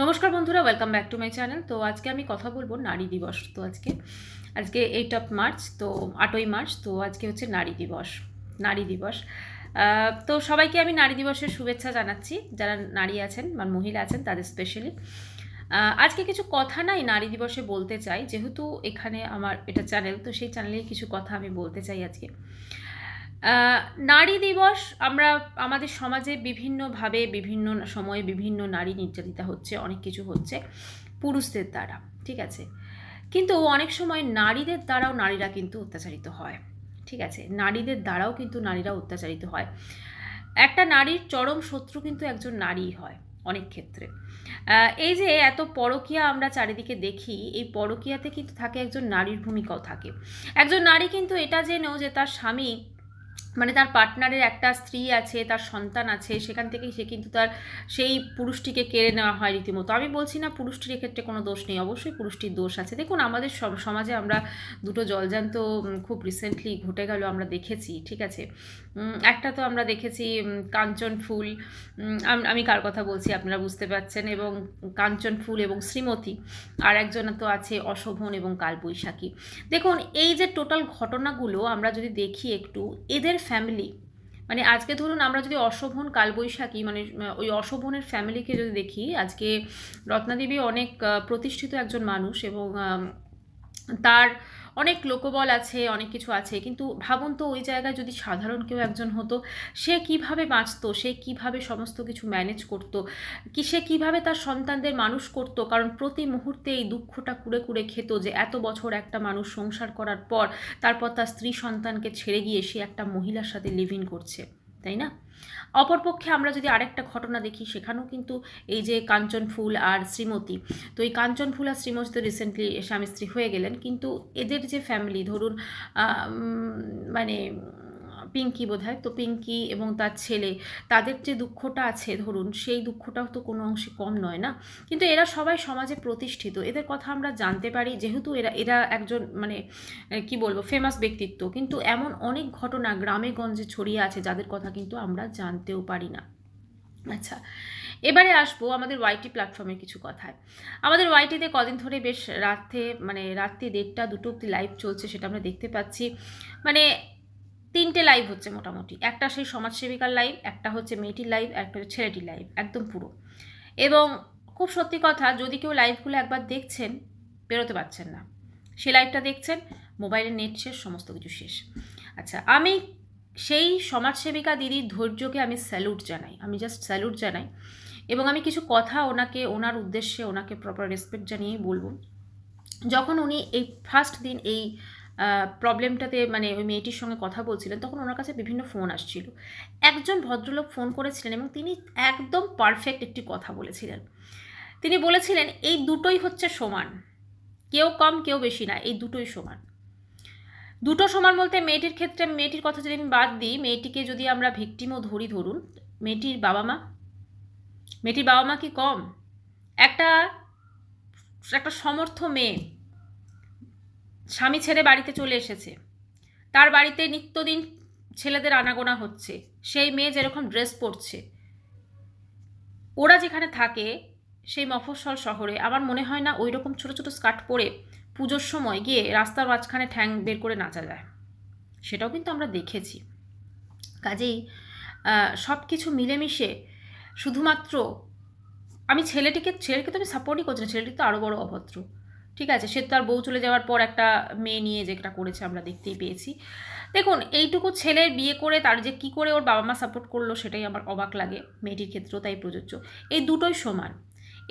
নমস্কার বন্ধুরা welcome back to my channel তো আজকে আমি কথা বলব নারী দিবস। তো আজকে আজকে এইট অফ মার্চ তো আটই মার্চ তো আজকে হচ্ছে নারী দিবস নারী দিবস। তো সবাইকে আমি নারী দিবসের শুভেচ্ছা জানাচ্ছি। যারা নারী আছেন বা মহিলা আছেন, তাদের স্পেশালি আজকে কিছু কথা নাই নারী দিবসে বলতে চাই। যেহেতু এখানে আমার এটা চ্যানেল তো সেই চ্যানেলে কিছু কথা আমি বলতে চাই আজকে। নারী দিবস আমরা আমাদের সমাজে বিভিন্নভাবে, বিভিন্ন সময়ে বিভিন্ন নারী নির্যাতিতা হচ্ছে, অনেক কিছু হচ্ছে, পুরুষদের দ্বারা, ঠিক আছে? কিন্তু অনেক সময় নারীদের দ্বারাও নারীরা কিন্তু অত্যাচারিত হয়, ঠিক আছে? নারীদের দ্বারাও কিন্তু নারীরা অত্যাচারিত হয়। একটা নারীর চরম শত্রু কিন্তু একজন নারীই হয়, অনেক ক্ষেত্রে। এই যে এত পরকীয়া আমরা চারিদিকে দেখি, এই পরকীয়াতে কিন্তু থাকে একজন নারীর ভূমিকাও থাকে। একজন নারী কিন্তু এটা জেনেও যে তার স্বামী মানে তার পার্টনারের একটা স্ত্রী আছে, তার সন্তান আছে, সেখান থেকেই সে কিন্তু তার সেই পুরুষটিকে কেড়ে নেওয়া হয় রীতিমতো। আমি বলছি না পুরুষটির ক্ষেত্রে কোনো দোষ নেই, অবশ্যই পুরুষটির দোষ আছে। দেখুন, আমাদের সম- সমাজে আমরা দুটো জলজান্ত খুব রিসেন্টলি ঘটে গেল, আমরা দেখেছি, ঠিক আছে? একটা তো আমরা দেখেছি কাঞ্চন ফুল আমি কার কথা বলছি আপনারা বুঝতে পারছেন, এবং কাঞ্চন ফুল এবং শ্রীমতী, আর একজন তো আছে অশোভন এবং কালবৈশাখী। দেখুন, এই যে টোটাল ঘটনাগুলো আমরা যদি দেখি একটু, এদের ফ্যামিলি মানে আজকে ধরুন আমরা যদি অশোভন কালবৈশাখী মানে ওই অশোভনের ফ্যামিলিকে যদি দেখি, আজকে রত্নাদেবী অনেক প্রতিষ্ঠিত একজন মানুষ এবং তার অনেক লোকবল আছে, অনেক কিছু আছে, কিন্তু ভাবুন তো ওই জায়গায় যদি সাধারণ কেউ একজন হতো, সে কীভাবে বাঁচতো, সে কীভাবে সমস্ত কিছু ম্যানেজ করতো, কি সে কীভাবে তার সন্তানদের মানুষ করত, কারণ প্রতি মুহূর্তে এই দুঃখটা কুড়ে কুড়ে খেত যে এত বছর একটা মানুষ সংসার করার পর, তারপর তার স্ত্রী সন্তানকে ছেড়ে গিয়ে সে একটা মহিলার সাথে লিভ ইন করছে। তাই না? অপরপক্ষে আমরা যদি আরেকটা ঘটনা দেখি, সেখানেও কিন্তু এই যে কাঞ্চন ফুল আর শ্রীমতী, তো এই কাঞ্চন ফুল আর শ্রীমতী তো রিসেন্টলি স্বামী স্ত্রী হয়ে গেলেন, কিন্তু এদের যে ফ্যামিলি ধরুন মানে পিঙ্কি বোধহয়। তো পিঙ্কি এবং তার ছেলে, তাদের যে দুঃখটা আছে, ধরুন, সেই দুঃখটাও তো কোনো অংশে কম নয় না? কিন্তু এরা সবাই সমাজে প্রতিষ্ঠিত। এদের কথা আমরা জানতে পারি, যেহেতু এরা এরা একজন মানে কি বলব ফেমাস ব্যক্তিত্ব। কিন্তু এমন অনেক ঘটনা গ্রামে গঞ্জে ছড়িয়ে আছে, যাদের কথা কিন্তু আমরা জানতেও পারি না। আচ্ছা এবারে আসব আমাদের ওয়াইটি প্ল্যাটফর্মের কিছু কথায়। আমাদের ওয়াইটিতে কদিন ধরে বেশ রাতে মানে রাত্রি দেড়টা দুটো অব্দি লাইভ চলছে, সেটা আমরা দেখতে পাচ্ছি। মানে তিনটে লাইভ হচ্ছে মোটামুটি। একটা সেই সমাজসেবিকার লাইভ একটা হচ্ছে মেয়েটির লাইভ একটা হচ্ছে ছেলেটির লাইভ একদম পুরো। এবং খুব সত্যি কথা, যদি কেউ লাইভগুলো একবার দেখছেন, বেরোতে পারছেন না। সে লাইভটা দেখছেন মোবাইলের নেট শেষ, সমস্ত কিছু শেষ। আচ্ছা আমি সেই সমাজসেবিকা দিদির ধৈর্যকে আমি স্যালুট জানাই। আমি জাস্ট স্যালুট জানাই। এবং আমি কিছু কথা ওনাকে, ওনার উদ্দেশ্যে ওনাকে প্রপার রেসপেক্ট জানিয়েই বলব। যখন উনি এই ফার্স্ট দিন এই প্রবলেমটাতে মানে ওই মেয়েটির সঙ্গে কথা বলছিলেন, তখন ওনার কাছে বিভিন্ন ফোন আসছিল। একজন ভদ্রলোক ফোন করেছিলেন এবং তিনি একদম পারফেক্ট একটি কথা বলেছিলেন। তিনি বলেছিলেন, এই দুটোই হচ্ছে সমান। কেউ কম, কেউ বেশি না, এই দুটোই সমান। দুটো সমান বলতে মেয়েটির ক্ষেত্রে, মেয়েটির কথা যদি আমি বাদ দিই, মেয়েটিকে যদি আমরা ভিকটিমও ধরি ধরুন, মেয়েটির বাবা মা, মেয়েটির বাবা মা কি কম? একটা একটা সমর্থ মেয়ে স্বামী ছেড়ে বাড়িতে চলে এসেছে। তার বাড়িতে নিত্যদিন ছেলেদের আনাগোনা হচ্ছে। সেই মেয়ে যেরকম ড্রেস পরছে। ওরা যেখানে থাকে, সেই মফস্বল শহরে আমার মনে হয় না ওই রকম ছোটো ছোটো স্কার্ট পরে পুজোর সময় গিয়ে রাস্তার মাঝখানে ঠ্যাং বের করে নাচা যায়। সেটাও কিন্তু আমরা দেখেছি। কাজেই সব কিছু মিলেমিশে শুধুমাত্র আমি ছেলেটিকে, ছেলেকে তো আমি সাপোর্টই করছি না, ছেলেটি তো আরও বড় অভদ্র। ঠিক আছে, সে তার বউ চলে যাওয়ার পর একটা মেয়ে নিয়ে যেটা করেছে আমরা দেখতেই পেয়েছি। দেখুন, এইটুকু ছেলের বিয়ে করে তার যে কি করে ওর বাবা মা সাপোর্ট করল সেটাই আমার অবাক লাগে মেয়েটির ক্ষেত্রেও তাই প্রযোজ্য। এই দুটোই সমান।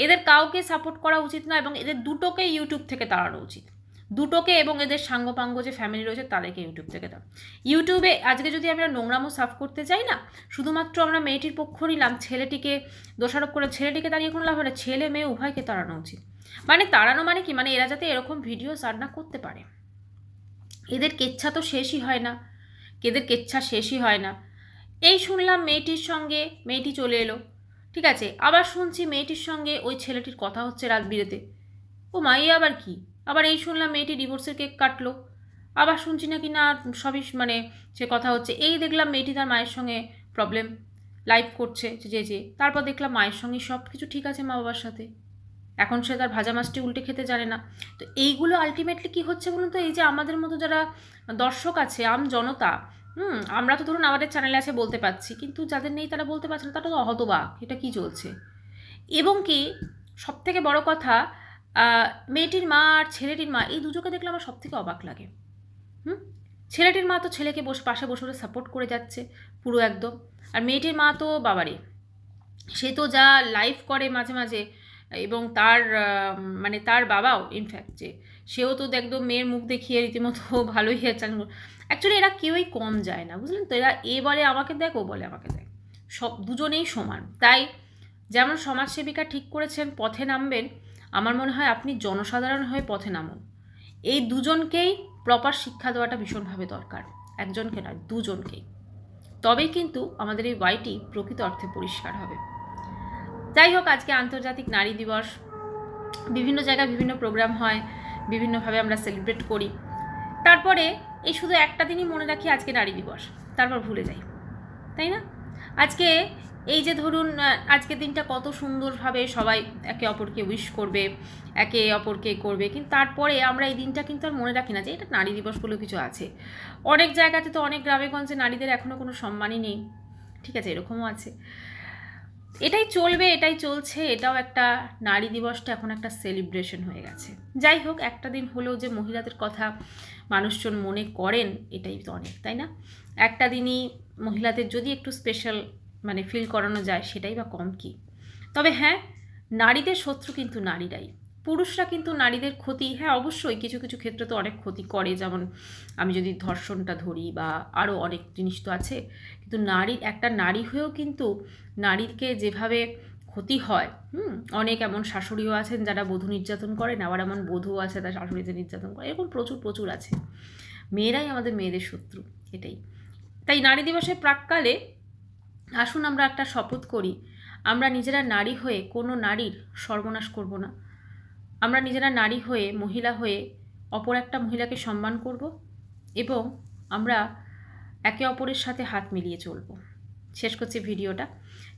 এদের কাউকে সাপোর্ট করা উচিত না এবং এদের দুটোকে ইউটিউব থেকে তাড়ানো উচিত। দুটোকে এবং এদের সাঙ্গপাঙ্গ যে ফ্যামিলি রয়েছে তাদেরকে ইউটিউব থেকে দাও। ইউটিউবে আজকে যদি আমরা নোংরামো সাফ করতে চাই না, শুধুমাত্র আমরা মেয়েটির পক্ষ নিলাম ছেলেটিকে দোষারোপ করে, ছেলেটিকে দাঁড়িয়ে কোনো লাভ হয় না, ছেলে মেয়ে উভয়কে তাড়ানো উচিত। মানে তাড়ানো মানে কি? মানে এরা যাতে এরকম ভিডিও সার না করতে পারে। এদের কেচ্ছা তো শেষই হয় না। এদের কেচ্ছা শেষই হয় না। এই শুনলাম মেয়েটির সঙ্গে মেয়েটি চলে এলো। ঠিক আছে, আবার শুনছি মেয়েটির সঙ্গে ওই ছেলেটির কথা হচ্ছে রাত বিরেতে। ও মাই আবার কি? আবার এই শুনলাম মেয়েটি ডিভোর্সের কেক কাটলো। আবার শুনছি নাকি না সবই মানে সে কথা হচ্ছে। এই দেখলাম মেয়েটি তার মায়ের সঙ্গে প্রবলেম লাইভ করছে যে যে তারপর দেখলাম মায়ের সঙ্গে সব কিছু ঠিক আছে মা বাবার সাথে। এখন সে তার ভাজা মাছটি উল্টে খেতে জানে না। তো এইগুলো আলটিমেটলি কি হচ্ছে বলুন তো? এই যে আমাদের মতো যারা দর্শক আছে, আম জনতা, হুম, আমরা তো ধরুন আমাদের চ্যানেলে আছে বলতে পারছি। কিন্তু যাদের নেই তারা বলতে পারছে না। তারা তো হতবাক এটা কি চলছে? এবং কি সব থেকে বড় কথা মেয়েটির মা আর ছেলেটির মা, এই দুজোকে দেখলে আমার সব থেকে অবাক লাগে। হুম? ছেলেটির মা তো ছেলেকে বসে, পাশে বসে বসে সাপোর্ট করে যাচ্ছে, পুরো একদম। আর মেয়েটির মা তো বাবারে, সে তো যা লাইভ করে মাঝে মাঝে, এবং তার মানে তার বাবাও ইনফ্যাক্ট যে সেও তো একদম মেয়ের মুখ দেখিয়ে রীতিমতো ভালোই হেয়ার অ্যাকচুয়ালি এরা কেউই কম যায় না, বুঝলেন তো? এরা এ বলে আমাকে দেখ, ও বলে আমাকে দেখ। সব, দুজনেই সমান। তাই যেমন সমাজসেবিকা ঠিক করেছেন, পথে নামবেন আমার মনে হয় আপনি জনসাধারণ হয়ে পথে নামুন। এই দুজনকেই প্রপার শিক্ষা দেওয়াটা ভীষণভাবে দরকার। একজনকে নয়, দুজনকেই। তবেই কিন্তু আমাদের এই ওয়াইটি প্রকৃত অর্থে পরিষ্কার হবে। যাই হোক, আজকে আন্তর্জাতিক নারী দিবস। বিভিন্ন জায়গায় বিভিন্ন প্রোগ্রাম হয়, বিভিন্নভাবে আমরা সেলিব্রেট করি। তারপরে এই শুধু একটা দিনই মনে রাখি আজকে নারী দিবস, তারপর ভুলে যাই। তাই না? আজকে এই যে ধরুন আজকের দিনটা কত সুন্দরভাবে সবাই একে অপরকে উইশ করবে, একে অপরকে করবে, কিন্তু তারপরে আমরা এই দিনটা কিন্তু আর মনে রাখি না যে এটা নারী দিবস বলেও কিছু আছে। অনেক জায়গাতে তো অনেক গ্রামে গঞ্জে নারীদের এখনও কোনো সম্মানই নেই। ঠিক আছে, এরকমও আছে। এটাই চলবে, এটাই চলছে, এটাও একটা নারী দিবসটা এখন একটা সেলিব্রেশন হয়ে গেছে। যাই হোক, একটা দিন হলেও যে মহিলাদের কথা মানুষজন মনে করেন, এটাই তো অনেক, তাই না? একটা দিনই মহিলাদের যদি একটু স্পেশাল মানে ফিল করানো যায় সেটাই বা কম কি? তবে হ্যাঁ নারীদের শত্রু কিন্তু নারীরাই। পুরুষরা কিন্তু নারীদের ক্ষতি হ্যাঁ অবশ্যই কিছু কিছু ক্ষেত্রে তো অনেক ক্ষতি করে। যেমন আমি যদি ধর্ষণটা ধরি বা আরও অনেক জিনিস তো আছে, কিন্তু নারী, একটা নারী হয়েও কিন্তু নারীকে যেভাবে ক্ষতি হয়, হুম, অনেক এমন শাশুড়িও আছেন যারা বধূ নির্যাতন করেন, আবার এমন বধূও আছে তার শাশুড়িতে নির্যাতন করে, এরকম প্রচুর প্রচুর আছে। মেয়েরাই আমাদের মেয়েদের শত্রু, এটাই। তাই নারী দিবসের প্রাককালে আসুন আমরা একটা শপথ করি। আমরা নিজেরা নারী হয়ে কোনো নারীর সর্বনাশ করব না। আমরা নিজেরা নারী হয়ে, মহিলা হয়ে অপর একটা মহিলাকে সম্মান করব এবং আমরা একে অপরের সাথে হাত মিলিয়ে চলব। শেষ করছি ভিডিওটা।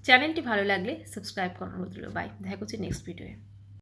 চ্যানেলটি ভালো লাগলে সাবস্ক্রাইব করানো রইল বাই। দেখা করছি নেক্সট ভিডিওয়ে